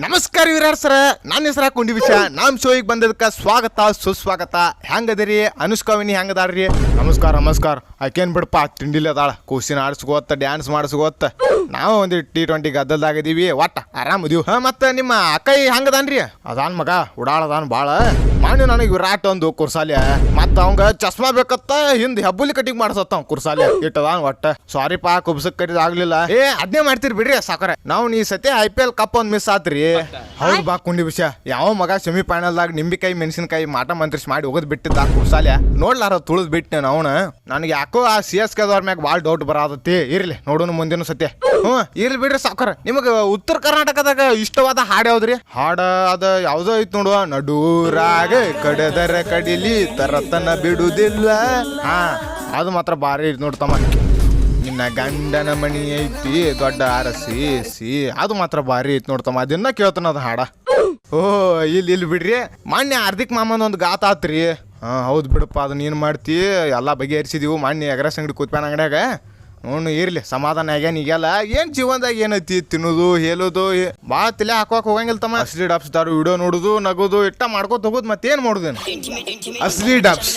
ನಮಸ್ಕಾರ ವಿರಾಟ್ ಸರ ನನ್ನ ಹೆಸರು ಹಾಕೊಂಡಿ ವಿಷಯ. ನಮ್ಮ ಶೋಗೆ ಬಂದದಕ್ಕೆ ಸ್ವಾಗತ, ಸುಸ್ವಾಗತ. ಹೆಂಗದಿರಿ? ಅನುಷ್ಕಾವಿನಿ ಹೆಂಗದಾಳ್ರಿ ನಮಸ್ಕಾರ ನಮಸ್ಕಾರ. ಆಕೇನ್ ಬಿಡಪ್ಪ ತಿಂಡಿಲ್ಲ ಅದಾಳ. ಕೂಸಿನ ಆಡಿಸ್ಕೋತ ಡ್ಯಾನ್ಸ್ ಮಾಡಿಸ್ಕೋತ. ನಾವು ಒಂದು ಟಿ ಟ್ವೆಂಟಿ ಗದ್ದಲ್ದಾಗಿದ್ದೀವಿ. ಒಟ್ಟ ಆರಾಮ್ ಇದೀವಿ. ಹಾಂ, ಮತ್ತೆ ನಿಮ್ಮ ಅಕ್ಕೈ ಹೆಂಗದಾನ್ರಿ? ಅದಾನ್ ಮಗ ಉಡಾಳದಾನ್ ಭಾಳ ಮಾಡಿ ನನಗೆ ವಿರಾಟ್ ಒಂದು ಕುರ್ಸಾಲೆ ಮತ್ತು ಅವಂಗ ಚಸ್ಮಾ ಬೇಕತ್ತ, ಹಿಂದೆ ಹೆಬ್ಬುಲಿ ಕಟಿಂಗ್ ಮಾಡಿಸತ್ತ ಅವ್ನು ಕುರ್ಸಾಲೆ ಇಟ್ಟದಾನ್ ಒಟ್ಟ. ಸಾರಿ ಪಾ ಕುಬ್ಸಕ್ಕೆ ಆಗ್ಲಿಲ್ಲ. ಏ ಅದನ್ನೇ ಮಾಡ್ತೀರಿ ಬಿಡ್ರಿ, ಸಾಕರೆ. ನಾವು ನೀ ಸತಿ ಐ ಪಿ ಎಲ್ ಕಪ್ ಒಂದು ಮಿಸ್ ಆತ್ರಿ. ಹೌದು ಬಾ ಕುಂಡಿ ವಿಷಯ. ಯಾವ ಮಗ ಸೆಮಿ ಫೈನಲ್ದಾಗ ನಿಂಬಿಕಾಯಿ ಮೆಣಸಿನಕಾಯಿ ಮಾಟ ಮಂತ್ರಿಸ್ ಮಾಡಿ ಹೋಗದ್ ಬಿಟ್ಟಿದ್ದ ಕುಸಾಲ್ಯ ನೋಡ್ಲಾರ ತುಳಿದ್ ಬಿಟ್ಟೆ ಅವನ ನನಗೆ ಯಾಕೋ ಆ ಸಿ ಎಸ್ ಕೆದವ್ರ ಮ್ಯಾಗ ಭಾಳ ಡೌಟ್ ಬರಾದತಿ ಇರ್ಲಿ ನೋಡೋಣ ಮುಂದಿನ ಸತ್ಯ ಹ್ಞೂ ಇರ್ಲಿ ಬಿಡ್ರಿ ಸಾಕರ ನಿಮಗೆ ಉತ್ತರ ಕರ್ನಾಟಕದಾಗ ಇಷ್ಟವಾದ ಹಾಡು ಯಾವ್ದ್ರಿ? ಹಾಡ ಅದ ಯಾವ್ದೋ ಐತ್ ನೋಡುವ. ನಡೂರಾಗ ಕಡೆದರ ಕಡಿಲಿ ತರತನ ಬಿಡುದಿಲ್ಲ. ಹಾ ಅದು ಮಾತ್ರ ಭಾರಿ ನೋಡ್ತಮ್ಮ ನೋಡ್ ತಮ್ಮ. ನಿನ್ನ ಗಂಡನ ಮಣಿ ಐತಿ ದೊಡ್ಡ ಅರಸಿ ಸಿ ಅದು ಮಾತ್ರ ಭಾರಿ ಐತಿ ನೋಡ್ತಮ್ಮ ಅದನ್ನ ಕೇಳ್ತಾನ ಅದು ಹಾಡ. ಓ ಇಲ್ಲಿ ಇಲ್ಲಿ ಬಿಡ್ರಿ ಮಾನ್ಯ ಹಾರ್ದಿಕ್ ಮಾಮನ ಒಂದು ಗಾತ ಆತ್ರಿ. ಹಾ ಹೌದು ಬಿಡಪ್ಪ ಅದನ್ನ ನೀನು ಮಾಡ್ತಿ? ಎಲ್ಲ ಬಗೆಹರಿಸಿದೀವು ಮಾನ್ಯ ಎಗ್ರೆಸ್ ಅಂಗಡಿ ಕೂತ್ಪ್ಯಾನ ಅಂಗಡ್ಯಾಗ. ನೋಡು ಇರ್ಲಿ ಸಮಾಧಾನ ಆಗ್ಯಾನ ಈಗೆಲ್ಲ. ಏನ್ ಜೀವನದಾಗ ಏನೈತಿ? ತಿನ್ನೋದು ಹೇಳೋದು ಭಾಳ ತಲೆ ಹಾಕೋಕ್ ಹೋಗಂಗಿಲ್ಲ ತಮ್ಮ ಅಸ್ಲಿ ಡಬ್ಸ್ ದಾರು ವಿಡಿಯೋ ನೋಡುದು ನಗೋದು ಇಟ್ಟ ಮಾಡ್ಕೋತ ಹೋಗೋದು ಮತ್ತೇನ್ ಮಾಡುದೇನು? ಅಸ್ಲಿ ಡಬ್ಸ್